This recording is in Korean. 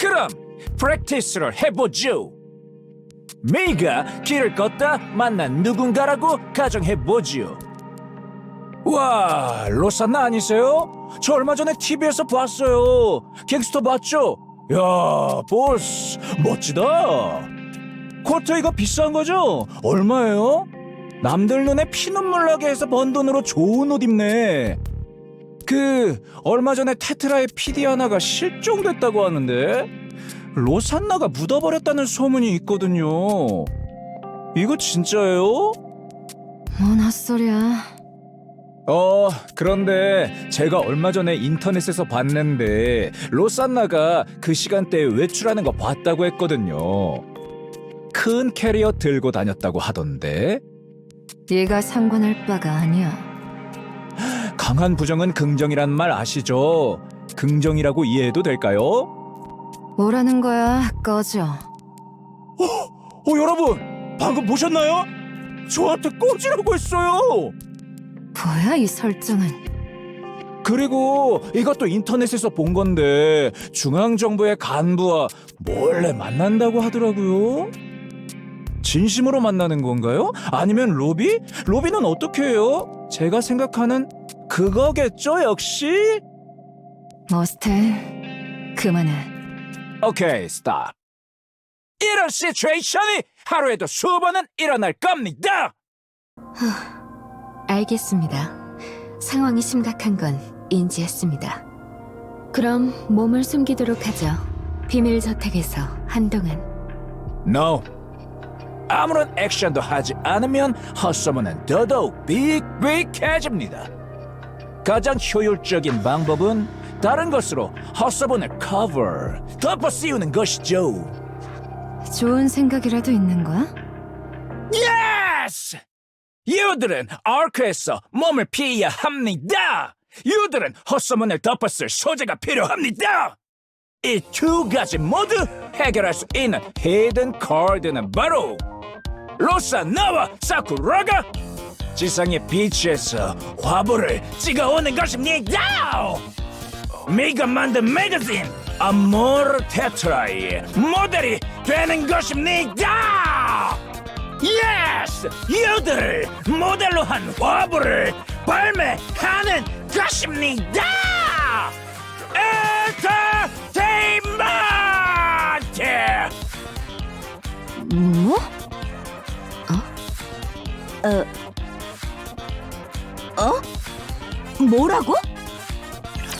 그럼 프랙티스를 해보죠. 메이가 길을 걷다 만난 누군가라고 가정해보지요. 와, 로사나 아니세요? 저 얼마 전에 TV에서 봤어요. 갱스터 맞죠? 야, 보스, 멋지다. 코트 이거 비싼 거죠? 얼마예요? 남들 눈에 피눈물 나게 해서 번 돈으로 좋은 옷 입네. 그 얼마 전에 테트라의 PD 하나가 실종됐다고 하는데 로산나가 묻어버렸다는 소문이 있거든요. 이거 진짜예요? 뭔 헛소리야. 어, 그런데 제가 얼마 전에 인터넷에서 봤는데 로산나가 그 시간대에 외출하는 거 봤다고 했거든요. 큰 캐리어 들고 다녔다고 하던데 네가 상관할 바가 아니야. 강한 부정은 긍정이란 말 아시죠? 긍정이라고 이해해도 될까요? 뭐라는 거야? 꺼져. 어, 여러분 방금 보셨나요? 저한테 꺼지라고 했어요. 뭐야 이 설정은? 그리고 이것도 인터넷에서 본 건데 중앙정부의 간부와 몰래 만난다고 하더라고요. 진심으로 만나는 건가요? 아니면 로비? 로비는 어떻게 해요? 제가 생각하는 그거겠죠, 역시? 머스테 그만해. 오케이, 스탑. 이런 시츄에이션이 하루에도 수번은 일어날 겁니다. 알겠습니다. 상황이 심각한 건 인지했습니다. 그럼 몸을 숨기도록 하죠. 비밀 저택에서 한동안. No. 아무런 액션도 하지 않으면 헛소문은 더더욱 빅빅해집니다. 가장 효율적인 방법은 다른 것으로 헛소문을 커버, 덮어 씌우는 것이죠. 좋은 생각이라도 있는 거야? 예스! 유들은 아크에서 몸을 피해야 합니다. 유들은 헛소문을 덮었을 소재가 필요합니다. 이 두 가지 모두 해결할 수 있는 히든 카드는 바로 로사 나와 사쿠라가 지상의 비치에서 화보를 찍어오는 것입니다. 미가 만든 매거진 아모르 테트라의 모델이 되는 것입니다. 예스! 이들 모델로 한 화보를 발매하는 것입니다! 엔터테인먼트! 뭐? 어? 어? 어? 뭐라고?